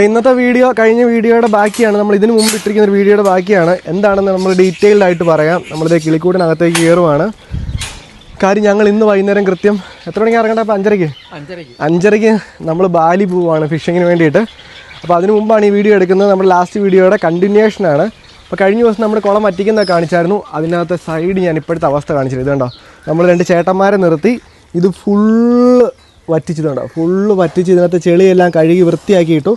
ഇന്നത്തെ വീഡിയോ കഴിഞ്ഞ വീഡിയോയുടെ ബാക്കിയാണ്. നമ്മൾ ഇതിനു മുമ്പ് ഇട്ടിരിക്കുന്ന ഒരു വീഡിയോയുടെ ബാക്കിയാണ്. എന്താണെന്ന് നമ്മൾ ഡീറ്റെയിൽഡ് ആയിട്ട് പറയാം. നമ്മളിത് കിളിക്കൂടിനകത്തേക്ക് കയറുവാണ്. കാര്യം ഞങ്ങൾ ഇന്ന് വൈകുന്നേരം കൃത്യം എത്ര മണിക്ക് ഇറങ്ങേണ്ട അപ്പോൾ അഞ്ചരയ്ക്ക്? അഞ്ചരയ്ക്ക്. അഞ്ചരയ്ക്ക് നമ്മൾ ബാലി പോവാണ് ഫിഷിങ്ങിന് വേണ്ടിയിട്ട്. അപ്പോൾ അതിന് മുമ്പാണ് ഈ വീഡിയോ എടുക്കുന്നത്. നമ്മുടെ ലാസ്റ്റ് വീഡിയോയുടെ കണ്ടിന്യൂഷനാണ് അപ്പോൾ കഴിഞ്ഞ ദിവസം നമ്മുടെ കുളം വറ്റിക്കുന്നത് കാണിച്ചായിരുന്നു. അതിനകത്തെ സൈഡ് ഞാൻ ഇപ്പോഴത്തെ അവസ്ഥ കാണിച്ചിരുന്നു ഇതുണ്ടോ നമ്മൾ രണ്ട് ചേട്ടന്മാരെ നിർത്തി. ഇത് ഫുള്ള് വറ്റിച്ചതുണ്ടോ ഫുള്ള് വറ്റിച്ച് ഇതിനകത്ത് ചെളിയെല്ലാം കഴുകി വൃത്തിയാക്കി ഇട്ടു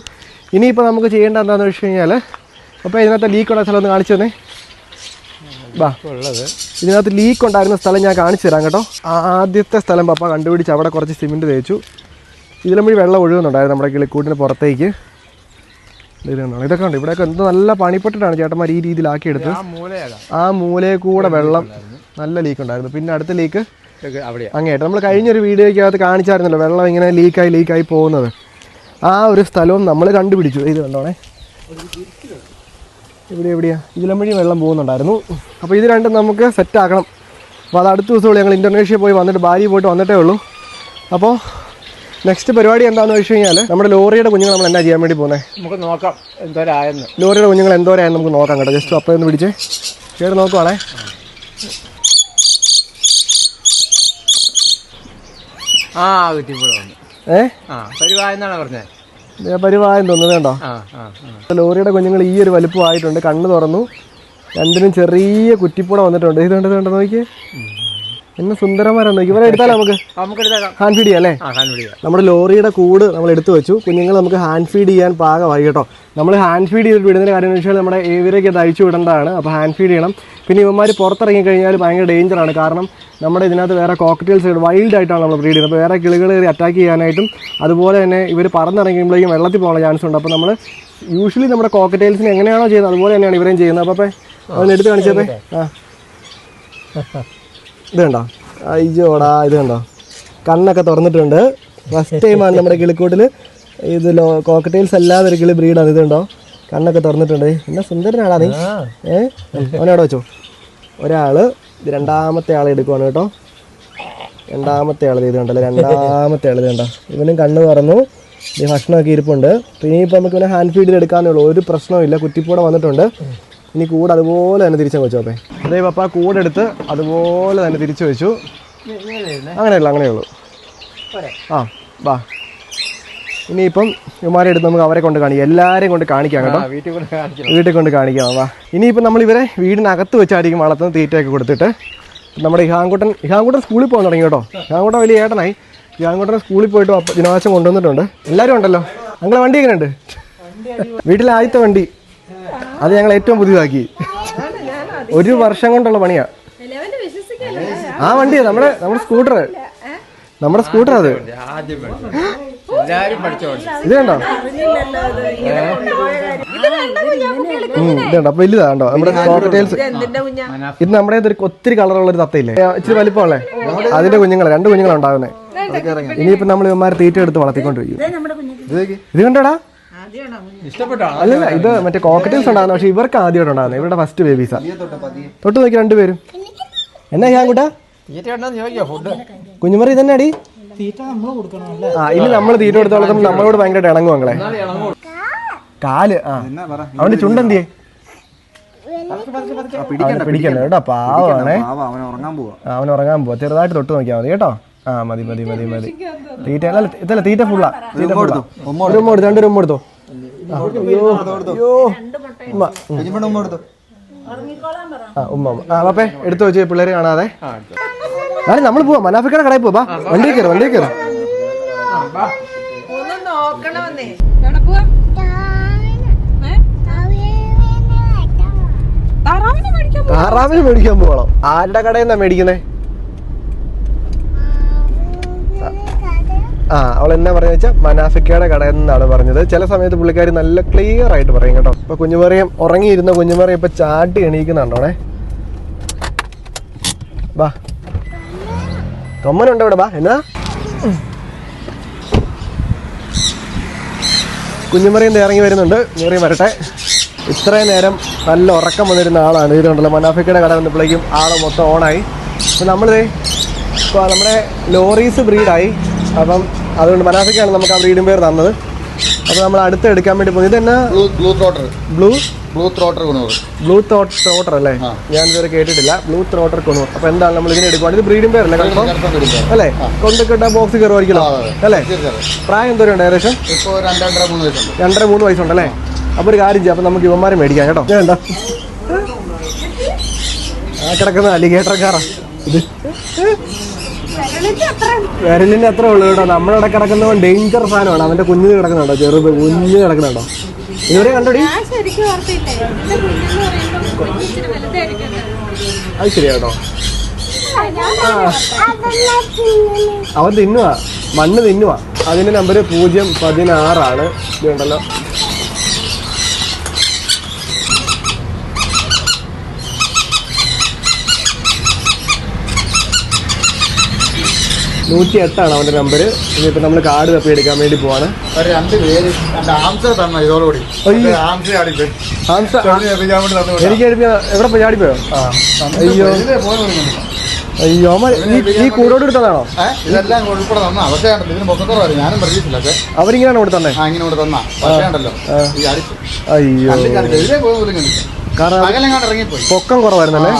ഇനിയിപ്പോൾ നമുക്ക് ചെയ്യേണ്ട എന്താണെന്ന് വെച്ച് കഴിഞ്ഞാൽ അപ്പോൾ ഇതിനകത്ത് ലീക്കുള്ള സ്ഥലം ഒന്ന് കാണിച്ചു തന്നെ. ബാ. ഉള്ളത്. ഇതിനകത്ത് ലീക്ക് ഉണ്ടായിരുന്ന സ്ഥലം ഞാൻ കാണിച്ചു തരാം കേട്ടോ. ആദ്യത്തെ സ്ഥലം പപ്പ കണ്ടുപിടിച്ച് അവിടെ കുറച്ച് സിമെന്റ് തേച്ചു. ഇതിലും വഴി വെള്ളം ഒഴുകുന്നുണ്ടായിരുന്നു നമ്മുടെ കിളിക്കൂട്ടിന് പുറത്തേക്ക്? ഇതൊക്കെ ഉണ്ട് ഇവിടെയൊക്കെ എന്ത് നല്ല പണിപ്പെട്ടിട്ടാണ് ചേട്ടന്മാർ ഈ രീതിയിലാക്കിയെടുത്ത് ആ മൂലയെ കൂടെ വെള്ളം നല്ല ലീക്ക് ഉണ്ടായിരുന്നു. പിന്നെ അടുത്ത ലീക്ക് അങ്ങേട്ട് നമ്മൾ കഴിഞ്ഞൊരു വീഡിയോയ്ക്കകത്ത് കാണിച്ചായിരുന്നല്ലോ വെള്ളം ഇങ്ങനെ ലീക്കായി ലീക്കായി പോകുന്നത്. ആ ഒരു സ്ഥലവും നമ്മൾ കണ്ടുപിടിച്ചു. ഇത് കണ്ടോണേ. ഇവിടെ എവിടെയാ? ഇതിലും വഴി വെള്ളം പോകുന്നുണ്ടായിരുന്നു. അപ്പോൾ ഇത് രണ്ടും നമുക്ക് സെറ്റ് ആക്കണം. അപ്പോൾ അത് അടുത്ത ദിവസമുള്ളൂ ഞങ്ങൾ ഇന്തോനേഷ്യ പോയി വന്നിട്ട് ബാലി പോയിട്ട് വന്നിട്ടേ ഉള്ളൂ. അപ്പോൾ നെക്സ്റ്റ് പരിപാടി എന്താണെന്ന് വെച്ച് കഴിഞ്ഞാൽ നമ്മുടെ ലോറിയുടെ കുഞ്ഞുങ്ങൾ നമ്മൾ എന്താ ചെയ്യാൻ വേണ്ടി പോകുന്നത് നമുക്ക് നോക്കാം എന്തോരായെന്ന്. ലോറിയുടെ കുഞ്ഞുങ്ങൾ എന്തോരായെന്ന് നമുക്ക് നോക്കാം കേട്ടോ. ജസ്റ്റ് അപ്പം ഒന്ന് പിടിച്ച്. കയറി നോക്കുവാണേ. ആ കിട്ടിയപ്പോഴും വന്നു ഏ? ആ പരിവായെന്നാണ് പറഞ്ഞത് പരിവായം തോന്നുന്നത് കേട്ടോ ലോറിയുടെ കുഞ്ഞുങ്ങൾ ഈ ഒരു വലുപ്പമായിട്ടുണ്ട് കണ്ണ് തുറന്നു രണ്ടിനും ചെറിയ കുറ്റിപ്പൂട വന്നിട്ടുണ്ട്. ഇത് കണ്ടത് കണ്ടോ നോക്കിയേ. എന്നെ സുന്ദരമാരാണ് ഇവരെ എടുത്താലോ നമുക്ക്? ഹാൻഡ് ഫീഡ് ചെയ്യാം അല്ലേ? നമ്മുടെ ലോറിയുടെ കൂട് നമ്മൾ എടുത്തു വെച്ചു. കുഞ്ഞുങ്ങൾ നമുക്ക് ഹാൻഡ് ഫീഡ് ചെയ്യാൻ പാകമായി കേട്ടോ. നമ്മൾ ഹാൻഡ് ഫീഡ് ചെയ്ത് വിടുന്നതിന് കാര്യം എന്ന് വെച്ചാൽ നമ്മുടെ ഇവരൊക്കെ അത് അഴിച്ചു വിടേണ്ടതാണ്. അപ്പോൾ ഹാൻഡ് ഫീഡ് ചെയ്യണം. പിന്നെ ഇവന്മാർ പുറത്തിറങ്ങി കഴിഞ്ഞാൽ ഭയങ്കര ഡേഞ്ചറാണ് കാരണം നമ്മുടെ ഇതിനകത്ത് വേറെ കോക്കറ്റെയിൽസ് വൈൽഡ് ആയിട്ടാണ് നമ്മൾ ബ്രീഡ് ചെയ്യുന്നത്. അപ്പോൾ വേറെ കിളികൾ കയറി അറ്റാക്ക് ചെയ്യാനായിട്ടും അതുപോലെ തന്നെ ഇവർ പറന്നിറങ്ങുമ്പോഴേക്കും വെള്ളത്തിൽ പോകാനുള്ള ചാൻസ് ഉണ്ട്. അപ്പോൾ നമ്മൾ യൂഷ്വലി നമ്മുടെ കോക്കറ്റെയിൽസിന് എങ്ങനെയാണോ ചെയ്യുന്നത് അതുപോലെ തന്നെയാണ് ഇവരെയും ചെയ്യുന്നത്. അപ്പോൾ അപ്പോൾ അതൊന്ന് കാണിച്ചത് ആ. ഇത് കണ്ടോ? അയ്യോടാ ഇത് കണ്ടോ? കണ്ണൊക്കെ തുറന്നിട്ടുണ്ട്. ഫസ്റ്റ് ടൈമാണ് നമ്മുടെ കിളിക്കൂട്ടിൽ ഇത് ലോ കോക്കറ്റൈൽസ് അല്ലാതെ ഒരു കിളി ബ്രീഡാണ് ഇത് കണ്ടോ? കണ്ണൊക്കെ തുറന്നിട്ടുണ്ട്. എന്നാ സുന്ദരനാടാ നീ? ഏ? അവനവിടെ വെച്ചോ. ഒരാൾ ഇത് രണ്ടാമത്തെ ആളെ എടുക്കുവാണ് കേട്ടോ. രണ്ടാമത്തെ ആൾ ഇത് കണ്ടല്ലോ? രണ്ടാമത്തെ ആൾ ഇത് കണ്ടോ? ഇവനും കണ്ണ് തുറന്നു. ഇത് ഭക്ഷണമൊക്കെ ഇരിപ്പുണ്ട്. പിന്നെ ഇനിയിപ്പോൾ നമുക്ക് ഇവനെ ഹാൻഡ് ഫീഡിൽ എടുക്കാന്നേ ഉള്ളൂ. ഒരു പ്രശ്നവും ഇല്ല. കുറ്റിപ്പൂടെ വന്നിട്ടുണ്ട്. ഇനി കൂടെ അതുപോലെ തന്നെ തിരിച്ചു വെച്ചോ അപ്പേ. അതേ പപ്പ കൂടെ എടുത്ത് അതുപോലെ തന്നെ തിരിച്ചു വെച്ചു. അങ്ങനെയല്ല അങ്ങനെയുള്ളൂ. ആ വാ. ഇനിയിപ്പം ഇമാരെ എടുത്ത് നമുക്ക് അവരെ കൊണ്ട് കാണിക്കാം. എല്ലാവരെയും കൊണ്ട് കാണിക്കാം കേട്ടോ. വീട്ടിൽ കൊണ്ട് വീട്ടിൽ കൊണ്ട് കാണിക്കാം വാ. ഇനിയിപ്പം നമ്മൾ ഇവരെ വീടിനകത്ത് വെച്ചായിരിക്കും വളർത്തുന്ന തീറ്റയൊക്കെ കൊടുത്തിട്ട്. നമ്മുടെ ഇഹാങ്കുട്ടൻ ഇഹാങ്കുട്ടൻ സ്കൂളിൽ പോകാൻ തുടങ്ങി കേട്ടോ. ഇഹാങ്കുട്ടൻ വലിയ ഏട്ടനായി. ഇഹാങ്കുട്ടൻ സ്കൂളിൽ പോയിട്ട് ദിനവാശം കൊണ്ടുവന്നിട്ടുണ്ട്. എല്ലാവരും ഉണ്ടല്ലോ. അങ്ങനെ വണ്ടി എങ്ങനെയുണ്ട്? വീട്ടിലെ ആദ്യത്തെ വണ്ടി. അത് ഞങ്ങൾ ഏറ്റവും പുതിയതാക്കി ഒരു വർഷം കൊണ്ടുള്ള പണിയാ. ആ വണ്ടി നമ്മുടെ നമ്മുടെ സ്കൂട്ടർ നമ്മുടെ സ്കൂട്ടർ അത്. ഇത് കണ്ടോ? ഉം, ഇത് കണ്ടോ? അപ്പൊ വലുതാ കണ്ടോ? നമ്മുടെ കോക്കറ്റെയിൽസ് ഇത് നമ്മുടെ ഒരു ഒത്തിരി കളറുള്ള ഒരു തത്തയില്ലേ? ഇച്ചിരി വലിപ്പമുള്ളേ. അതിന്റെ കുഞ്ഞുങ്ങൾ രണ്ട് കുഞ്ഞുങ്ങളുണ്ടാവുന്നേ ഇനിയിപ്പോ നമ്മൾ ഇവന്മാരെ തീറ്റ എടുത്ത് വളർത്തിക്കൊണ്ടിരിക്കും. ഇത് കണ്ടോടാ? അല്ലല്ല ഇത് മറ്റേ കോക്കറ്റെയിൽസ് ഉണ്ടാകുന്ന പക്ഷെ ഇവർക്ക് ആദ്യമായിട്ട് ഉണ്ടാകുന്നത് ഇവരുടെ ഫസ്റ്റ് ബേബീസാ തൊട്ട് നോക്കി രണ്ടുപേരും എന്നാ ഞാൻ കൂട്ടാ? കുഞ്ഞുമറി ഇതന്നെ അടി? ആ ഇനി നമ്മൾ തീറ്റ കൊടുത്തോളം. നമ്മളോട് ഭയങ്കരമായിട്ട് ഇണങ്ങും അങ്ങളെ കാൽ ആ. അവന്റെ ചുണ്ടെന്തിയെ പിടിക്കണ്ട കേട്ടോ പാവാണേ. അവൻ ഉറങ്ങാൻ പോവാ. അവൻ ഉറങ്ങാൻ പോവാ. ചെറുതായിട്ട് തൊട്ട് നോക്കിയാൽ മതി കേട്ടോ. ആ മതി മതി മതി മതി. തീറ്റ അല്ല ഇതല്ല തീറ്റ ഫുള്ളാ തീറ്റ ഫുള്ളാ ഒരു ഉമ്മ എടുത്തു രണ്ടൊരു ഉമ്മ എടുത്തു. ആ ഉമ്മ ഉമ്മ. ആ പാപ്പേ എടുത്തു വെച്ച് പിള്ളേരെ കാണാതെ. നാളെ നമ്മൾ പോവാം. മനാഫിക്കട കടയിൽ പോവാ വണ്ടി കയറി വണ്ടി കയറി. താറാവിന്. മേടിക്കാൻ പോകണം ആരുടെ കടയിൽ നിന്നാ മേടിക്കുന്നേ? ആ അവൾ എന്നാ പറഞ്ഞു വെച്ചാൽ മനാഫിക്കയുടെ കട എന്നാണ് പറഞ്ഞത്. ചില സമയത്ത് പുള്ളിക്കാരി നല്ല ക്ലിയർ ആയിട്ട് പറയും കേട്ടോ. ഇപ്പൊ കുഞ്ഞുമറിയം ഉറങ്ങിയിരുന്ന. കുഞ്ഞുമറിയം ഇപ്പൊ ചാട്ടി എണീക്കുന്നുണ്ടോണേ? ബാ തൊമ്മനുണ്ടോ ഇവിടെ വാ. എന്നാ? കുഞ്ഞുമറിയം ഇറങ്ങി വരുന്നുണ്ട്. കുഞ്ഞുമറിയം വരട്ടെ. ഇത്രയും നേരം നല്ല ഉറക്കം വന്നിരുന്ന ആളാണ്. ഇത് കണ്ടല്ലോ മനാഫിക്കയുടെ കട വന്നപ്പോഴേക്കും ആൾ മൊത്തം ഓണായി അപ്പം നമ്മളിതേ ഇപ്പോൾ നമ്മുടെ ലോറീസ് ബ്രീഡായി അപ്പം അതുകൊണ്ട് മനാഫിക്കാണ് നമുക്ക് ആ ബ്രീഡിംഗ് പേര് തന്നത്. അപ്പോൾ നമ്മൾ അടുത്ത് എടുക്കാൻ വേണ്ടി പോകുന്നത് ഇതെന്നാ? Blue blue trotter blue? Blue trotter blue trotter അല്ലേ? ഞാൻ ഇതുവരെ കേട്ടിട്ടില്ല. ബ്ലൂ ത്രോട്ടർ കൊണു അപ്പോൾ എന്താണ് നമ്മൾ ഇതിനെ എടുക്കുവാണ് ഇത് ബ്രീഡിംഗ് പേർ അല്ലേ കൺഫേം അല്ലേ? കൊണ്ടൊക്കെ ബോക്സ് കയറുമായിരിക്കണോ അല്ലേ? പ്രായം എന്തോരം ഉണ്ട് ഏകദേശം? ഇപ്പോൾ രണ്ടര മൂന്ന് വയസ്സുണ്ട്. രണ്ടര മൂന്ന് വയസ്സുണ്ടല്ലേ അപ്പോൾ ഒരു കാര്യം ചെയ്യാം. അപ്പോൾ നമുക്ക് ഇവന്മാരെ മേടിക്കാം കേട്ടോ. വേണ്ട. ആ കിടക്കുന്ന അലിഗേറ്റർക്കാറാ ഇത്. വിരലിന്റെ അത്ര ഉള്ളു കേട്ടോ. നമ്മളിവിടെ കിടക്കുന്നവൻ ഡേഞ്ചർ ഫാനാണ് അവന്റെ കുഞ്ഞിന് കിടക്കുന്നുണ്ടോ? ചെറുത് കുഞ്ഞിന് കിടക്കുന്നുണ്ടോ? ഇവരെ കണ്ടോടി? അത് ശരിയാട്ടോ അവൻ തിന്നുവാ. മണ്ണ് തിന്നുവാ. അതിന്റെ നമ്പർ പൂജ്യം പതിനാറാണ്. ഇതുണ്ടല്ലോ. നൂറ്റി എട്ടാണ് അവന്റെ നമ്പർ ഇനിയിപ്പോ നമ്മൾ കാർഡ് തപ്പി എടുക്കാൻ വേണ്ടി പോവാണ്. ഒരു രണ്ട് പേര് തന്നെ ഇതോടുകൂടി. എനിക്ക് എവിടെ പോയാടി പോയോ? അയ്യോ. അയ്യോ ഈ കൂടോട് എടുത്തതാണോ? അവരിങ്ങനെയാണ് ഇതെല്ലാം ഉൾപ്പെടെ തന്നാ. പക്ഷേ ഉണ്ടല്ലോ, ഇതിന് പൊക്കക്കുറവായിരുന്നു ഞാനും പ്രതീക്ഷിച്ചില്ല. പക്ഷേ അവരിങ്ങനെയാണോ ഇവിടെ തന്നെ? ആ ഇങ്ങനെ ഇവിടെ തന്നാ. പക്ഷേ ഉണ്ടല്ലോ അയ്യോ. ഇതിലേ പോലും കാരണം ഇറങ്ങിപ്പോയി. പൊക്കം കുറവായിരുന്നല്ലേ?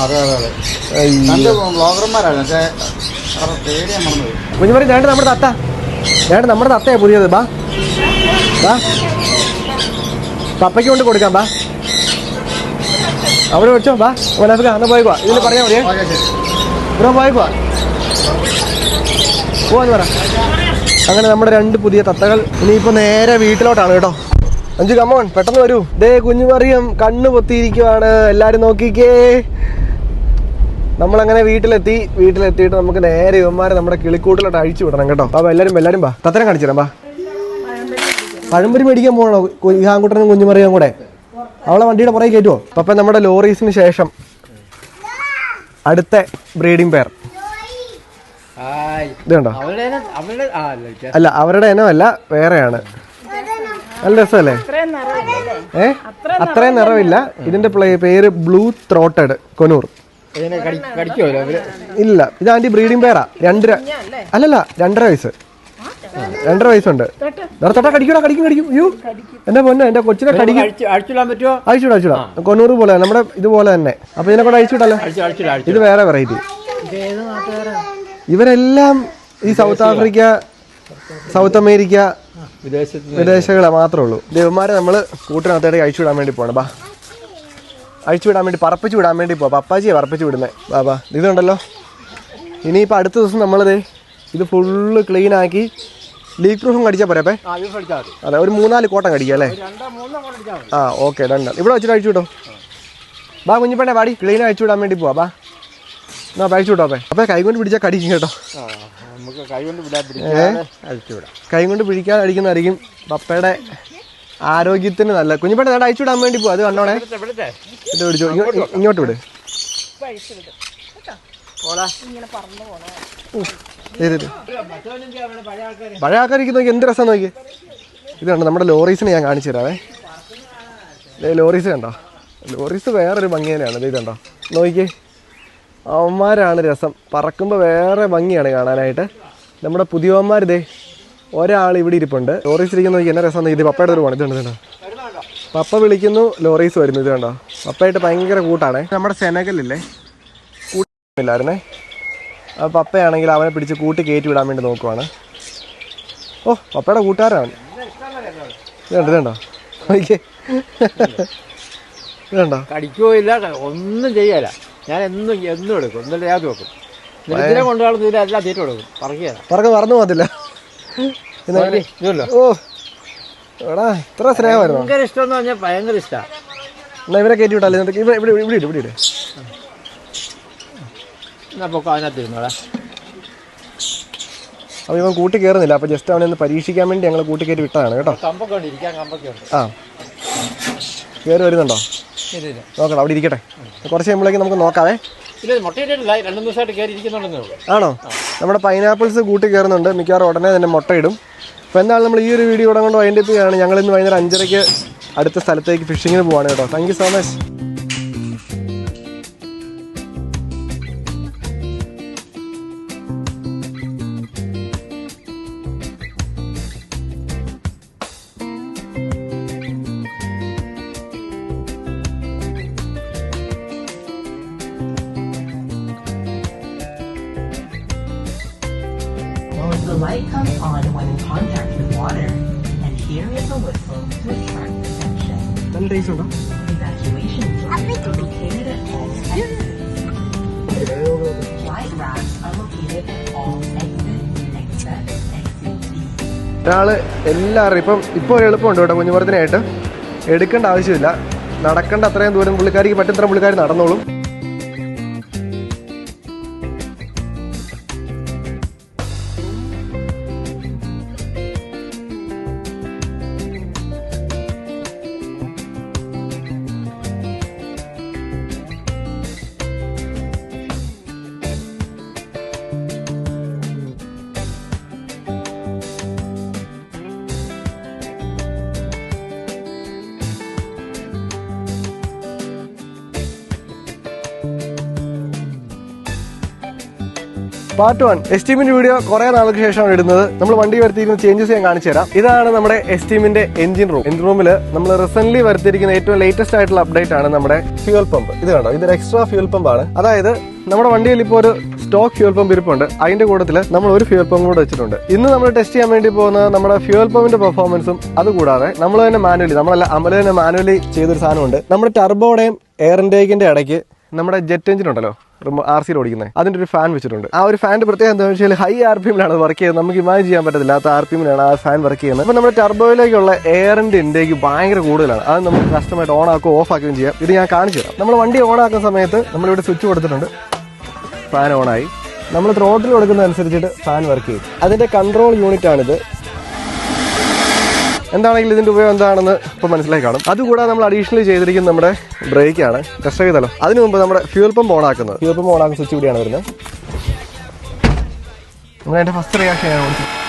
കുഞ്ഞുമറി വേണ്ട നമ്മുടെ തത്ത. വേണ്ട നമ്മുടെ തത്തയാ പുതിയത്. ബാ. ബാ. പപ്പയ്ക്ക് കൊണ്ട് കൊടുക്കാം ബാ. അവിടെ വെച്ചോ ബാ. മനാഫിക്ക പോയി പോയിക്കോ ഇതിൽ പറയാൻ മതിയേ. ഇവിടെ പോയി പോയിക്കോ പോവാന്ന് പറ. അങ്ങനെ നമ്മുടെ രണ്ട് പുതിയ തത്തകൾ ഇനിയിപ്പോ നേരെ വീട്ടിലോട്ടാണ് കേട്ടോ. അഞ്ചു കമോൺ പെട്ടെന്ന് വരൂ. ദേ കുഞ്ഞു മറിയം കണ്ണു പൊത്തിയിരിക്കുവാണ്. എല്ലാരും നോക്കിക്കേ. നമ്മളങ്ങനെ വീട്ടിലെത്തി. വീട്ടിലെത്തിയിട്ട് നമുക്ക് നേരെ ഇവന്മാരെ നമ്മുടെ കിളിക്കൂട്ടിലോട്ട് അഴിച്ചു വിടണം കേട്ടോ. അപ്പൊ എല്ലാരും എല്ലാരും ബാ തത്തരം കാണിച്ചു തരാം ബാ പഴംപൊരി മേടിക്കാൻ പോകണോ ആൺകുട്ടനും കുഞ്ഞുമറിയും കൂടെ? അവളെ വണ്ടിയുടെ പുറകെ കയറ്റുമോ അപ്പൊ നമ്മുടെ ലോറീസിന് ശേഷം അടുത്ത ബ്രീഡിംഗ് പെയർ. ഇതുണ്ടോ? അല്ല അവരുടെ ഇനമല്ല വേറെയാണ്. നല്ല രസമല്ലേ? ഏ? അത്രയും നിറവില്ല. ഇതിന്റെ പേര് ബ്ലൂ ത്രോട്ടഡ് കൊനൂർ. ഇല്ല ഇത് ആന്റി ബ്രീഡിംഗ് പേരാ. രണ്ടര അല്ലല്ല രണ്ടര വയസ്സ്. രണ്ടര വയസ്സുണ്ട്. തൊട്ടാ. കടിക്കൂടാ കടിക്കും കടിക്കും. അയ്യോ എന്റെ പൊന്നെ എന്റെ കൊച്ചിനെ കടിക്കും. അഴിച്ചുവിടാം അഴിച്ചുവിടാം കൊന്നൂറ് പോലെ നമ്മുടെ ഇതുപോലെ തന്നെ. അപ്പൊ ഇതിനെ കൂടെ അഴിച്ചുവിടാലോ അഴിച്ചു അഴിച്ചിടാം അഴിച്ചു ഇത് വേറെ വെറൈറ്റി ഇവരെല്ലാം ഈ സൗത്ത് ആഫ്രിക്ക സൗത്ത് അമേരിക്ക വിദേശകളെ മാത്രമേ ഉള്ളൂ. ദേവന്മാരെ നമ്മൾ കൂട്ടിനകത്തേക്ക് അഴിച്ചു വിടാൻ വേണ്ടി പോകണം ബാ. അഴിച്ചു വിടാൻ വേണ്ടി പറപ്പിച്ചു വിടാൻ വേണ്ടി പോവാം. പപ്പാജിയെ പറപ്പിച്ച് വിടുന്നത് ബാബാ ഇതുണ്ടല്ലോ. ഇനിയിപ്പോൾ അടുത്ത ദിവസം നമ്മളിത് ഇത് ഫുള്ള് ക്ലീൻ ആക്കി ലീക്ക് പ്രൂഫും കടിച്ചാൽ പോരാ അതെ ഒരു മൂന്നാൽ കോട്ടം കടിക്കുക അല്ലേ? ആ ഓക്കെ രണ്ട് ഇവിടെ വെച്ചിട്ട് അഴിച്ചു വിട്ടോ. ബാ കുഞ്ഞിപ്പണ്ണേ പാടി ക്ലീൻ അഴിച്ചു വിടാൻ വേണ്ടി പോവാ ബാ. എന്നാ അഴിച്ചു വിട്ടോ അപ്പേ. അപ്പം കൈകൊണ്ട് പിടിച്ചാൽ കടിക്കും കേട്ടോ. കൈ കൊണ്ട് പിടിക്കാതെ. അടിക്കുന്നതായിരിക്കും പപ്പയുടെ ആരോഗ്യത്തിന് നല്ല. കുഞ്ഞിപ്പട്ട നേടെ അയച്ചു വിടാൻ വേണ്ടി പോവാ. അത് കണ്ടോണേ? ഇത് പിടിച്ചോ. ഇങ്ങോട്ട് വിട്. പഴയ ആൾക്കാർക്ക് നോക്കി എന്ത് രസം നോക്കി. ഇത് കണ്ടോ നമ്മുടെ ലോറീസിനെ ഞാൻ കാണിച്ചു തരാവേ. ലോറീസ് കണ്ടോ? ലോറീസ് വേറൊരു ഭംഗി തന്നെയാണ് ഇത് കണ്ടോ? നോക്കിക്കേ. അവന്മാരാണ് രസം. പറക്കുമ്പോൾ വേറെ ഭംഗിയാണ് കാണാനായിട്ട്. നമ്മുടെ പുതിയവന്മാർ ഇതേ ഒരാൾ ഇവിടെ ഇരിപ്പുണ്ട്. ലോറീസ് ഇരിക്കുന്ന നോക്കി എന്നെ രസം നോക്കി ഇത് പപ്പയുടെ ഒരു പണി ഇതുണ്ട് പപ്പ വിളിക്കുന്നു ലോറീസ് വരുന്നു. ഇത് കണ്ടോ? പപ്പയായിട്ട് ഭയങ്കര കൂട്ടാണ്. നമ്മുടെ സെനകലില്ലേ കൂട്ടില്ലായിരുന്നേ? ആ പപ്പയാണെങ്കിൽ അവനെ പിടിച്ച് കൂട്ടി കയറ്റി വിടാൻ വേണ്ടി നോക്കുവാണ്. ഓ പപ്പയുടെ കൂട്ടുകാരാണ്. ഇതുണ്ട് ഇതുണ്ടോ? ഓക്കെ ഇതുണ്ടോ? കടിക്കുകയോ ഇല്ല ഒന്നും ചെയ്യല ഞാൻ എന്നും എന്നും എടുക്കും. എന്നിട്ട് ഞാൻ വെക്കും. ഇതിനെ കൊണ്ടുപോകുന്ന ഇതിനെ എല്ലാം തീറ്റ കൊടുക്കും. പറക്കുകയാണ് പറക്ക് മറന്നു പോകത്തില്ല. ഓ. എടാ ഇത്ര സ്നേഹമായിരുന്നു? ഭയങ്കര ഇഷ്ടം എന്ന് പറഞ്ഞാൽ ഭയങ്കര ഇഷ്ടമാണ് എന്നാ ഇവരെ കയറ്റി വിട്ടാലേ? ഇവിടെ ഇവിടെ ഇവിടെ ഇവിടെ ഇട്. എന്നാ പൊക്കം അതിനകത്ത് ഇരുന്നോളെ അപ്പോൾ ഇവൻ കൂട്ടി കയറുന്നില്ല അപ്പോൾ ജസ്റ്റ് അവനെ ഒന്ന് പരീക്ഷിക്കാൻ വേണ്ടി ഞങ്ങൾ കൂട്ടി കയറ്റി വിട്ടതാണ് കേട്ടോ. കമ്പൊക്കെ ഉണ്ട് ഇരിക്കാൻ കമ്പൊക്കെ ഉണ്ട്. ആ. കയറി വരുന്നുണ്ടോ? നോക്കണം അവിടെ ഇരിക്കട്ടെ. കുറച്ച് കഴിയുമ്പോഴേക്കും നമുക്ക് നോക്കാവേ. ആണോ? നമ്മുടെ പൈനാപ്പിൾസ് കൂട്ടി കയറുന്നുണ്ട്. മിക്കവാറും ഉടനെ തന്നെ മുട്ടയിടും. അപ്പോൾ എന്തായാലും നമ്മൾ ഈ ഒരു വീഡിയോ ഇവിടെ കൊണ്ട് വൈൻഡപ്പ് ചെയ്യുകയാണ്. ഞങ്ങൾ ഇന്ന് വൈകുന്നേരം അഞ്ചരയ്ക്ക് അടുത്ത സ്ഥലത്തേക്ക് ഫിഷിങ്ങിന് പോവാണ് കേട്ടോ. Thank you so much on when in contact with water, and here is a whistle to attract attention. Evacuation flags are located at all exits. Flight racks are located at all exits except exit B. എല്ലാവരും ഇപ്പം ഇപ്പോൾ ഒരു എളുപ്പമുണ്ട് കേട്ടോ കുഞ്ഞുപുറത്തിനായിട്ട് എടുക്കേണ്ട ആവശ്യമില്ല നടക്കേണ്ട അത്രയും ദൂരം പുള്ളിക്കാരിക്ക് പറ്റുന്ന പുള്ളിക്കാർ നടന്നോളും പാർട്ട് വൺ എസ്റ്റീമിന്റെ വീഡിയോ കുറെ നാൾക്ക് ശേഷമാണ് ഇടുന്നത്. നമ്മൾ വണ്ടി വരുത്തിയിരുന്ന ചേഞ്ചസ് ഞാൻ കാണിച്ചു തരാം. ഇതാണ് നമ്മുടെ എസ്റ്റീമിന്റെ എഞ്ചിൻ റൂം എഞ്ചിൻ റൂമിൽ നമ്മൾ റീസെന്റ് വരുത്തിയിരിക്കുന്ന ഏറ്റവും ലേറ്റസ്റ്റ് ആയിട്ടുള്ള അപ്ഡേറ്റ് ആണ് നമ്മുടെ ഫ്യൂൽ പമ്പ് ഇത് കണ്ടോ? ഇതൊരു എക്സ്ട്രാ ഫ്യൂൽ പമ്പ് ആണ്. അതായത് നമ്മുടെ വണ്ടിയിൽ ഇപ്പോൾ ഒരു സ്റ്റോക്ക് ഫ്യൂൽ പമ്പ് ഇരിപ്പുണ്ട്. അതിന്റെ കൂട്ടത്തിൽ നമ്മൾ ഒരു ഫ്യൂൽ പമ്പ് കൂടെ വെച്ചിട്ടുണ്ട്. ഇന്ന് നമ്മൾ ടെസ്റ്റ് ചെയ്യാൻ വേണ്ടി പോകുന്നത് നമ്മുടെ ഫ്യൂൽ പമ്പിന്റെ പെർഫോമൻസും അതുകൂടാതെ നമ്മൾ തന്നെ മാനുവലി നമ്മളല്ല അമല തന്നെ മാനുവലി ചെയ്തൊരു സാധനമുണ്ട്. നമ്മുടെ ടർബോയുടെയും എയർ ഇൻടേക്കിന്റെ ഇടയ്ക്ക് നമ്മുടെ ജെറ്റ് എഞ്ചിൻ ഉണ്ടല്ലോ. ആർ സിയിൽ ഓടിക്കുന്നത്. അതിന്റെ ഒരു ഫാൻ വെച്ചിട്ടുണ്ട്. ആ ഒരു ഫാന്റെ പ്രത്യേകത എന്താണെന്ന് വെച്ചാൽ ഹൈ ആർ പി എമ്മിലാണ് വർക്ക് ചെയ്യുന്നത്. നമുക്ക് ഇമാജിൻ ചെയ്യാൻ പറ്റത്തില്ലാത്ത ആർ പി എമ്മിലാണ് ആ ഫാൻ വർക്ക് ചെയ്യുന്നത്. അപ്പോൾ നമ്മുടെ ടർബോയിലേക്കുള്ള എയറിന്റെ ഇൻടേക്ക് ഭയങ്കര കൂടുതലാണ്. അത് നമുക്ക് കസ്റ്റമായിട്ട് ഓൺ ആക്കുകയോ ഓഫ് ആക്കുകയും ചെയ്യാം. ഇത് ഞാൻ കാണിച്ചു തരാം. നമ്മൾ വണ്ടി ഓൺ ആക്കുന്ന സമയത്ത് നമ്മളിവിടെ സ്വിച്ച് കൊടുത്തിട്ടുണ്ട്. ഫാൻ ഓണായി നമ്മൾ ത്രോട്ടിൽ കൊടുക്കുന്ന അനുസരിച്ചിട്ട് ഫാൻ വർക്ക് ചെയ്യും. അതിന്റെ കൺട്രോൾ യൂണിറ്റ് ആണിത്. എന്താണെങ്കിലും ഇതിന്റെ ഉപയോഗം എന്താണെന്ന് ഇപ്പൊ മനസ്സിലായി കാണും. അതുകൂടാതെ നമ്മൾ അഡീഷണൽ ചെയ്തിരിക്കുന്ന നമ്മുടെ ബ്രേക്കാണ് ആണ്. ടെസ്റ്റ് ചെയ്തല്ലോ അതിനു മുമ്പ് നമ്മുടെ ഫ്യൂൽ പമ്പ് ഓൺ ആക്കുന്നത്. ഫ്യൂൽ പമ്പ് ഓൺ ആക്കുന്ന സ്വിച്ച് കൂടിയാണ് വരുന്നത്. നമ്മൾ എന്റെ ഫസ്റ്റ് റിയാക്ഷൻ ഞാൻ കൊടുത്തു